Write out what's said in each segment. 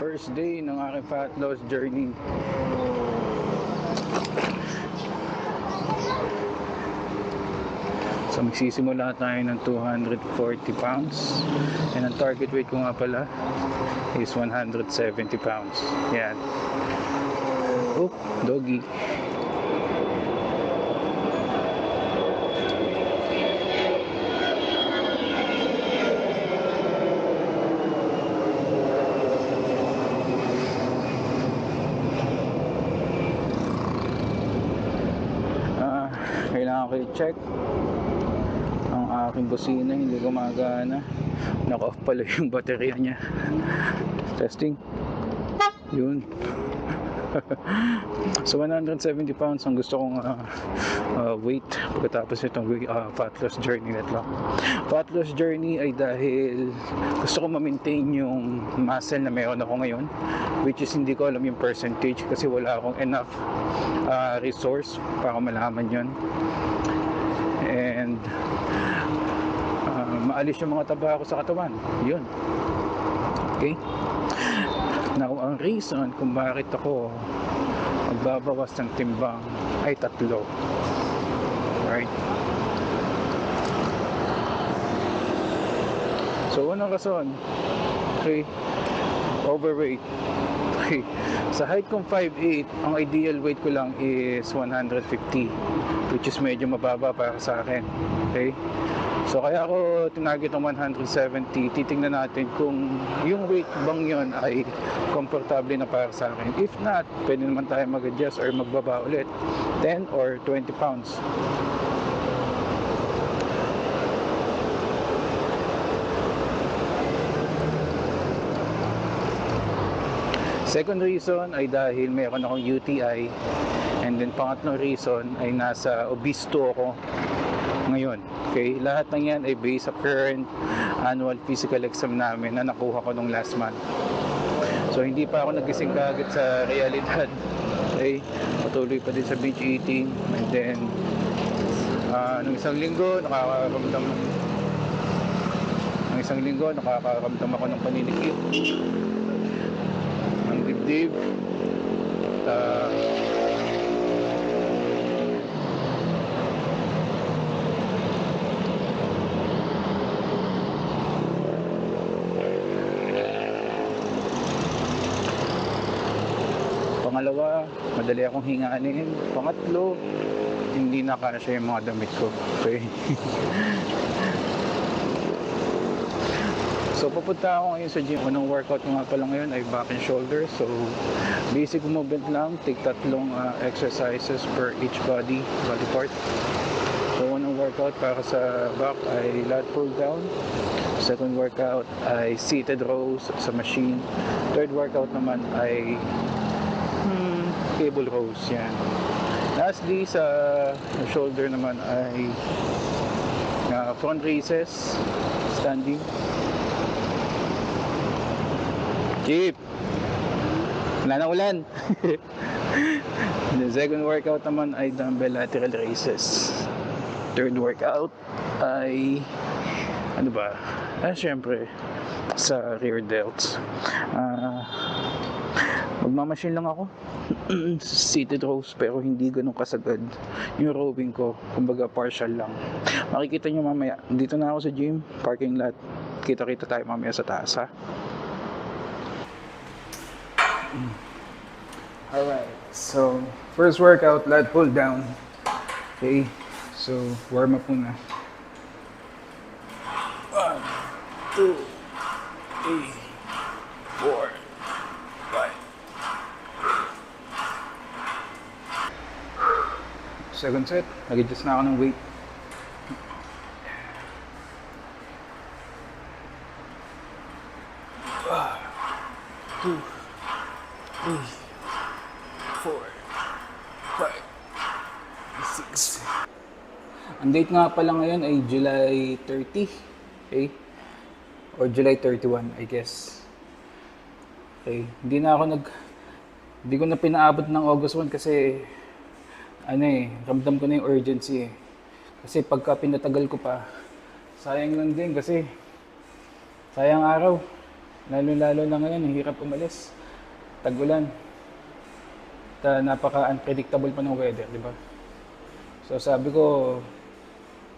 First day ng aking fat loss journey. So magsisimula tayo ng 240 pounds. And ang target weight ko nga pala is 170 pounds. Yan. Oh, doggy. Ah, kailangan ko i-check ang aking busina hindi gumagana. Naka-off pala yung baterya niya. Testing. Yun so 170 pounds ang gusto kong ah, ah, weight pagkatapos itong uh, fat loss journey na ito fat loss journey ay dahil gusto ko ma-maintain yung muscle na meron ako ngayon which is hindi ko alam yung percentage kasi wala akong enough ah, resource para malaman yon and ah, maalis yung mga taba ko sa katawan. Yun. Okay now ang reason kung bakit ako magbabawas ng timbang ay tatlo. Right so unang rason okay overweight. Okay sa height kong 5'8 ang ideal weight ko lang is 150 which is medyo mababa para sa akin. Okay so kaya ako tinagit ng 170 titingnan natin kung yung weight bang yon ay komportable na para sa akin. If not pwede naman tayo mag-adjust or magbaba ulit. 10 or 20 pounds. Second reason ay dahil meron akong UTI and then pangatlong reason ay nasa obisto ako ngayon. Okay, lahat ng yan ay based sa current annual physical exam namin na nakuha ko nung last month. So hindi pa ako nagising kagad sa realidad. Okay, patuloy pa din sa beach eating and then ah, nung isang linggo nakakaramdam ng isang linggo nakakaramdam ako ng paninikip ng dibdib uh, pangalawa madali akong hinganin pangatlo hindi na kasya yung mga damit ko okay So pupunta ako ngayon sa gym. Unang workout ko nga pala ngayon ay back and shoulder. So basic movement lang. Take tatlong ah, exercises per each body, body part. So unang workout para sa back ay lat pull down. Second workout ay seated rows sa machine. Third workout naman ay cable rows. Yan. Lastly sa shoulder naman ay ah, front raises, standing. Jeep. Wala na ulan. The second workout naman ay dumbbell lateral raises. Third workout ay ano ba? Ah, syempre sa rear delts. Ah, magmamachine lang ako. seated rows pero hindi ganun kasagad yung rowing ko. Kumbaga partial lang. Makikita nyo mamaya. Dito na ako sa gym parking lot. Kita kita tayo mamaya sa taas ha? Mm. Alright so first workout lat pull down. Okay? So warm up muna. 1 2 Second set, nag-adjust na ako ng weight. One, two, three, four, five, six. Ang date nga pala ngayon ay July 30, okay? Or July 31, I guess. Okay, hindi na ako nag... Hindi ko na pinaabot ng August 1 kasi ano eh, ramdam ko na yung urgency eh. Kasi pagka pinatagal ko pa, sayang lang din kasi sayang araw. Lalo-lalo na ngayon, hirap umalis. Tag-ulan. Ta, napaka-unpredictable pa ng weather, di ba? So sabi ko,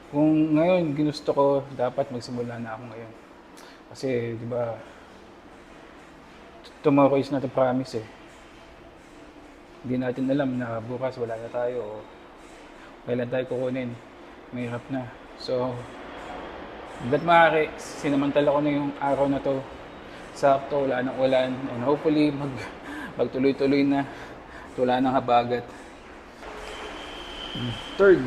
kung ngayon ginusto ko, dapat magsimula na ako ngayon. Kasi, di ba, tomorrow is not a promise eh. Hindi natin alam na bukas wala na tayo o kailan tayo kukunin. Mahirap na. So, hanggat maaari, sinamantala ko na yung araw na to. Sakto, wala nang ulan. And hopefully, mag, magtuloy-tuloy na. Wala nang habagat. Third,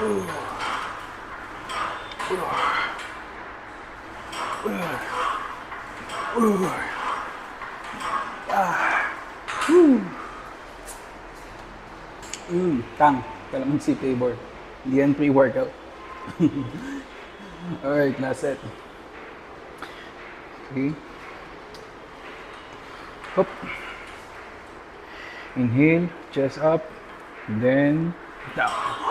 Mm, tang. Calamansi flavor. Hindi yan pre-workout. Alright, last set. Okay. Hop. Inhale, chest up, then down.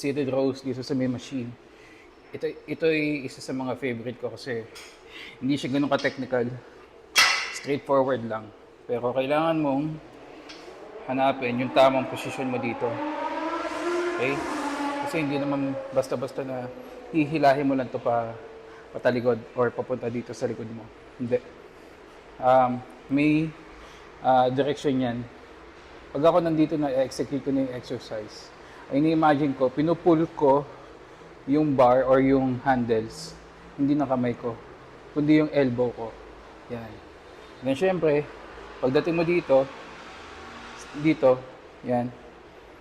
Seated rows dito sa may machine. Ito, ito ay isa sa mga favorite ko kasi hindi siya ganun ka-technical. Straightforward lang. Pero kailangan mong hanapin yung tamang posisyon mo dito. Okay? Kasi hindi naman basta-basta na hihilahin mo lang to pa patalikod or papunta dito sa likod mo. Hindi. Um, may ah, direction yan. Pag ako nandito na execute ko na yung exercise, ay ini-imagine ko, pinupull ko yung bar or yung handles, hindi na kamay ko, kundi yung elbow ko. Yan. Then syempre, pagdating mo dito, dito, yan.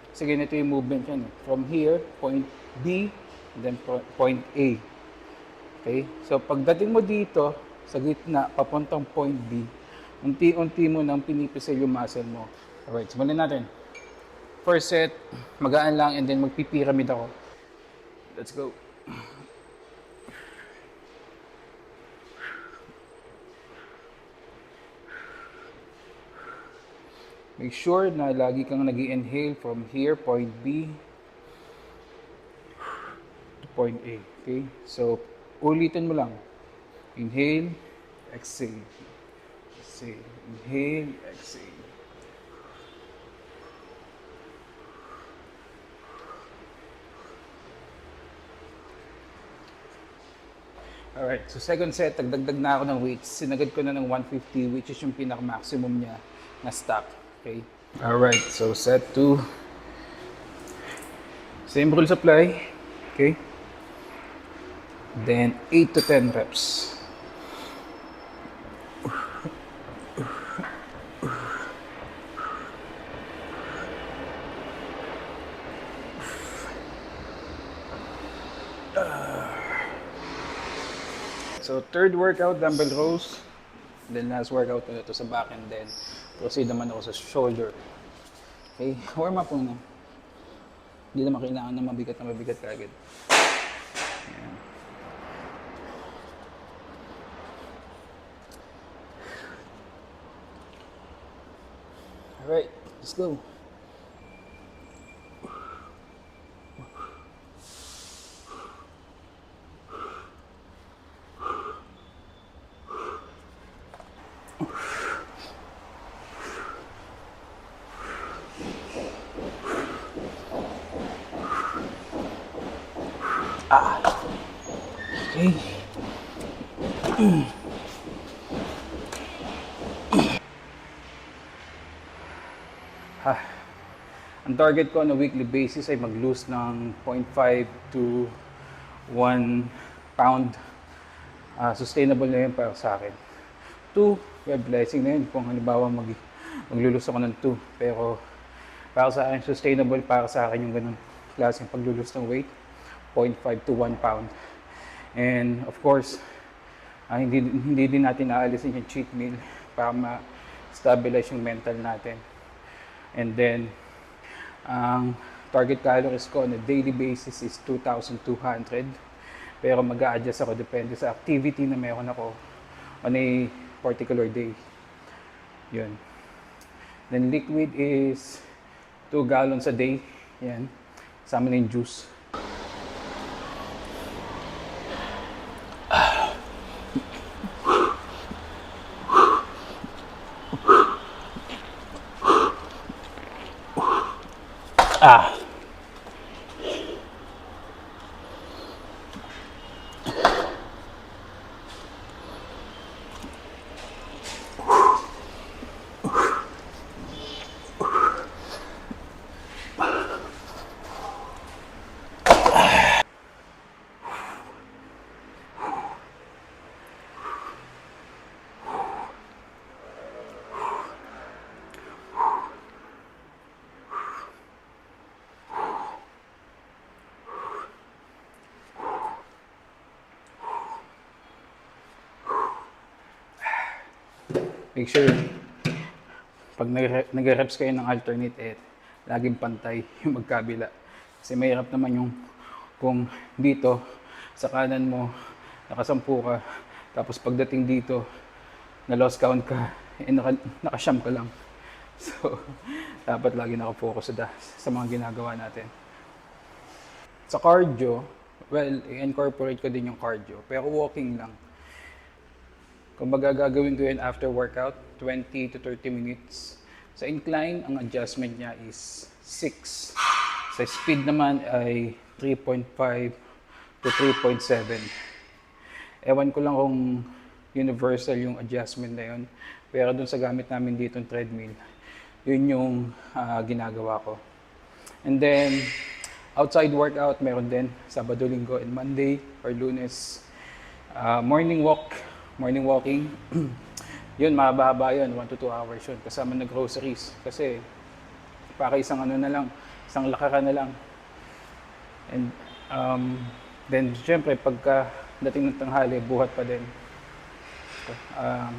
Sige, ito yung movement yan. From here, point B, then po- point A. Okay? So, pagdating mo dito, sa gitna, papuntang point B, unti-unti mo nang pinipisil yung muscle mo. Alright, simulan natin. First set, magaan lang and then magpipyramid ako. Let's go. Make sure na lagi kang nag inhale from here, point B, point A. Okay? So, ulitin mo lang. Inhale, exhale. Exhale. Inhale, exhale. Alright, so second set, nagdagdag na ako ng weights. Sinagad ko na ng 150, which is yung pinaka-maximum niya na stack. Okay? Alright, so set 2. Same rule supply. Okay? Then 8 to 10 reps. So third workout, dumbbell rows. Then last workout ulit to sa back and then proceed naman ako sa shoulder. Okay, warm up muna. Hindi naman kailangan na mabigat na mabigat kagad. Let's go. Okay. Target ko on a weekly basis ay mag-lose ng 0.5 to 1 pound. Ah, sustainable na yun para sa akin. 2, well, blessing na yun kung halimbawa mag maglulus ako ng 2. Pero para sa akin, sustainable para sa akin yung ganun klaseng paglulus ng weight. 0.5 to 1 pound. And of course, ah, hindi, hindi din natin aalisin yung cheat meal para ma-stabilize yung mental natin. And then, ang target calories ko on a daily basis is 2,200. Pero mag adjust ako depende sa activity na meron ako on a particular day. Yun. Then liquid is 2 gallons a day. Yan. Sama na yung juice. Ah. Make sure pag nag- nag-reps kayo ng alternate eh, laging pantay yung magkabila. Kasi mahirap naman yung kung dito sa kanan mo nakasampu ka tapos pagdating dito na lost count ka eh naka, nakasyam ka lang. So, dapat lagi nakafocus sa, sa mga ginagawa natin. Sa cardio, well, i-incorporate ko din yung cardio. Pero walking lang. Kung baga gagawin ko yun after workout, 20 to 30 minutes. Sa incline, ang adjustment niya is 6. Sa speed naman ay 3.5 to 3.7. Ewan ko lang kung universal yung adjustment na yun. Pero dun sa gamit namin dito ng treadmill, yun yung ah, ginagawa ko. And then, outside workout, meron din Sabado, Linggo, and Monday or Lunes. Ah, morning walk, morning walking. yun, mahaba-haba yun, 1 to 2 hours yun. Kasama na groceries. Kasi, para isang ano na lang, isang lakaran na lang. And um, then, syempre, pagka dating ng tanghali, buhat pa din. Um,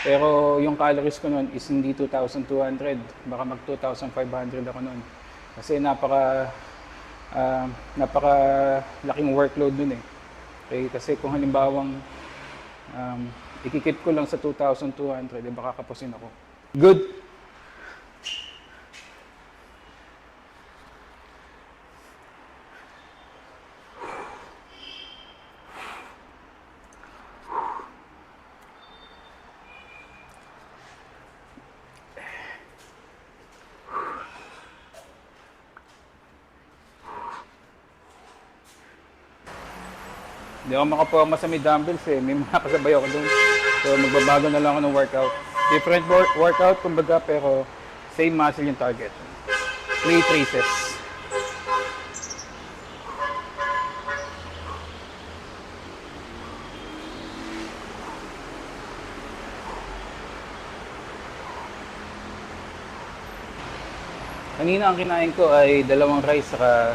pero yung calories ko nun is hindi 2,200, baka mag 2,500 ako nun. Kasi napaka ah, napaka laking workload nun eh. Okay, kasi kung halimbawang um, ikikip ko lang sa 2,200, eh, baka kapusin ako. Good. Hindi ako makaporma sa may dumbbells eh. May mga kasabay ako dun. So magbabago na lang ako ng workout. Different wor- workout kumbaga pero same muscle yung target. Play triceps. Kanina ang kinain ko ay dalawang rice saka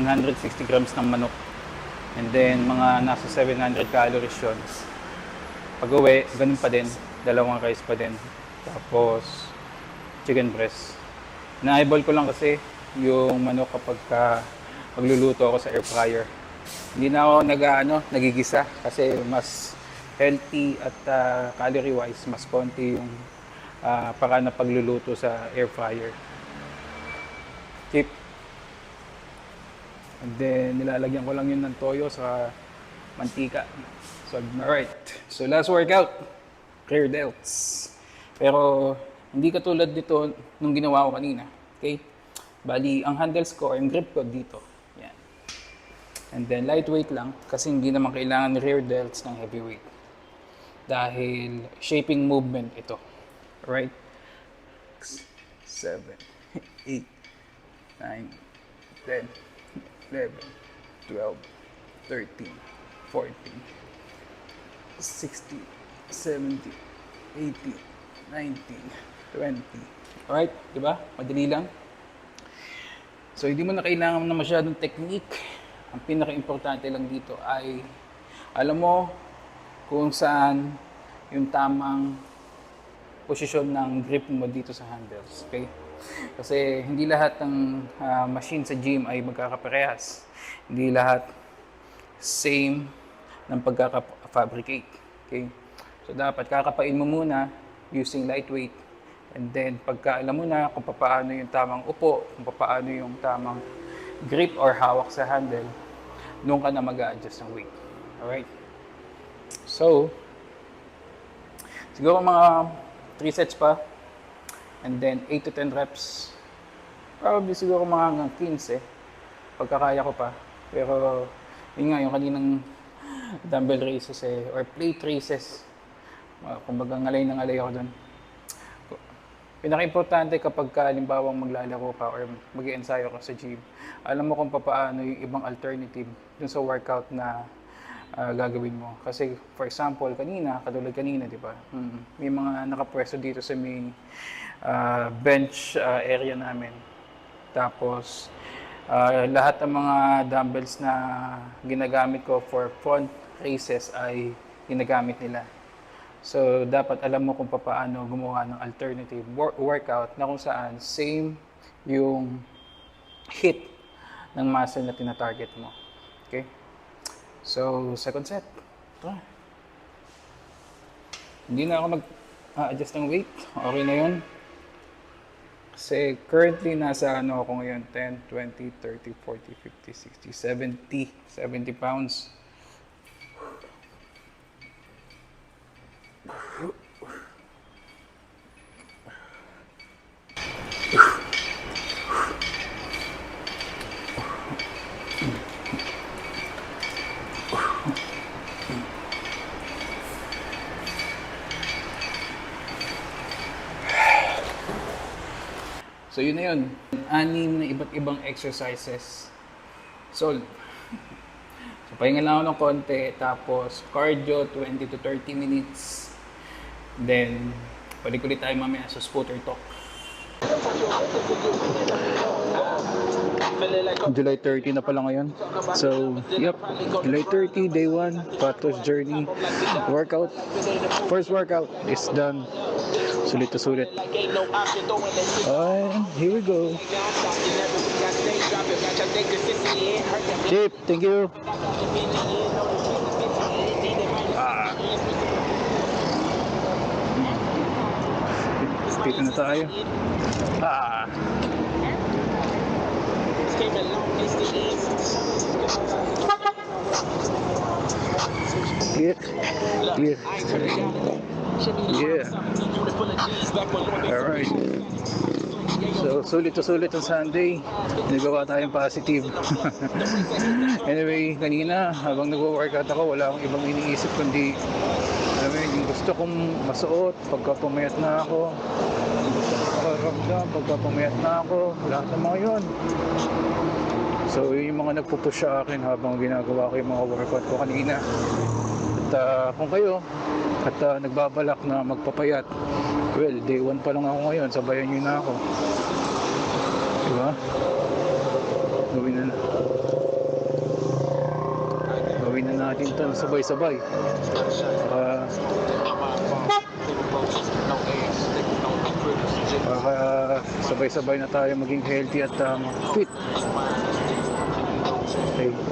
160 grams ng manok. And then, mga nasa 700 calories yun. Pag uwi, ganun pa din. Dalawang rice pa din. Tapos, chicken breast. Na-eyeball ko lang kasi yung manok kapag ka magluluto ako sa air fryer. Hindi na ako nag, ano, nagigisa kasi mas healthy at ah, calorie-wise, mas konti yung uh, para na pagluluto sa air fryer. Tip, And then, nilalagyan ko lang yun ng toyo sa mantika. So, alright. So, last workout. Clear delts. Pero, hindi katulad dito nung ginawa ko kanina. Okay? Bali, ang handles ko, yung grip ko dito. Yan. And then, lightweight lang. Kasi hindi naman kailangan rear delts ng heavyweight. Dahil, shaping movement ito. Alright? 7, 8, 9, 10, 11, 12, 13, 14, 16, 17, 18, 19, 20. Alright, di ba? Madali lang. So, hindi mo na kailangan na masyadong technique. Ang pinaka-importante lang dito ay, alam mo kung saan yung tamang posisyon ng grip mo dito sa handles. Okay? Kasi hindi lahat ng ah, machine sa gym ay magkakaparehas. Hindi lahat same ng pagkaka-fabricate. Okay? So dapat kakapain mo muna using lightweight and then pagka alam mo na kung paano yung tamang upo, kung paano yung tamang grip or hawak sa handle, doon ka na mag adjust ng weight. Alright? So, siguro mga 3 sets pa and then 8 to 10 reps. Probably siguro mga hanggang 15 pagkakaya ko pa. Pero yun nga, yung kaninang dumbbell raises eh, or plate raises. Uh, kumbaga ngalay na ngalay ako doon. Pinaka-importante kapag ka, halimbawa maglalaro ka or mag ensayo ka sa gym, alam mo kung paano yung ibang alternative dun sa workout na ah, gagawin mo. Kasi for example, kanina, katulad kanina, di ba? Hmm, may mga nakapwesto dito sa may ah, bench ah, area namin. Tapos, ah, lahat ng mga dumbbells na ginagamit ko for front raises ay ginagamit nila. So, dapat alam mo kung paano gumawa ng alternative wor- workout na kung saan same yung hit ng muscle na tinatarget mo. Okay? So, second set. Tara. Hindi na ako mag-adjust ng weight. Okay na yun. Kasi currently nasa ano ako ngayon, 10, 20, 30, 40, 50, 60, 70, 70 pounds. So yun na yun. Anim na iba't ibang exercises. Solve. So pahinga lang ako ng konti. Tapos cardio 20 to 30 minutes. Then balik ulit tayo mamaya sa scooter talk. July 30 na pala ngayon. So, yep. July 30, day 1, Patos Journey. Workout. First workout is done. Sulit to sulit. And here we go. Chip, thank you. Ah. Dito na tayo. Ah. Clear. Clear. Yeah. Alright. So, sulit to sulit ang Sunday. Nagawa tayong positive. anyway, kanina, habang nagwo-workout ako, wala akong ibang iniisip kundi alam mo yun, yung gusto kong masuot pagka pumayat na ako. Makaramdam pagka pumayat na ako. Lahat ng mga yun. So, yun yung mga nagpupush sa akin habang ginagawa ko yung mga workout ko kanina. Ah, kung kayo, at ah, nagbabalak na magpapayat, well, day 1 pa lang ako ngayon, sabayan nyo na ako. Diba? Gawin na na. Gawin na natin ito sabay-sabay. Para, para sabay-sabay na tayo maging healthy at um, fit. Okay.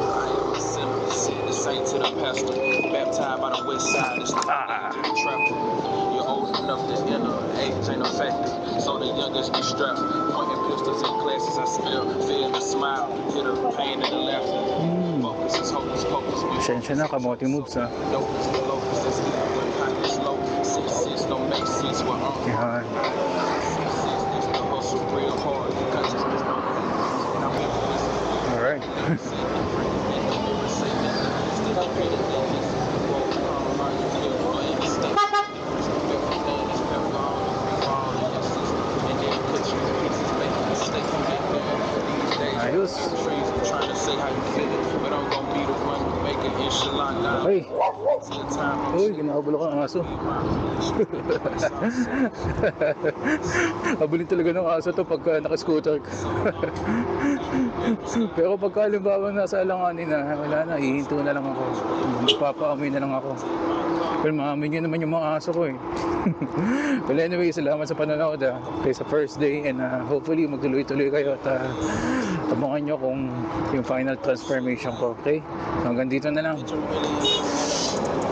Saint to the pastor, baptized by the west side. It's the Ah. trapper. You're old enough to enter. Age ain't a factor. So the youngest be strapped. Pointing pistols in classes. I smell, feel the smile. Hear the pain and the laughter. Mm. Focus is hocus pocus. We kamote moves ha. Locust, the good pockets low. Six six don't make sense with um. Yan. Six six is the hustle real hard. Cause it's no And I'm he was. Trying to say how you feel. Think Uy, See a time. uy, kinakabalo ka ng aso. Habulin talaga ng aso to pagka naka-scooter ka. Pero pagka halimbawa nasa alanganin na, wala na, hihinto na lang ako. Magpapaamoy na lang ako. Pero maamoy niyo naman yung mga aso ko eh. well anyway, salamat sa panonood ah. Okay, sa first day and ah, hopefully magtuloy-tuloy kayo at ah, abangan nyo kung yung final transformation ko, okay? Hanggang dito na lang. Picture really is.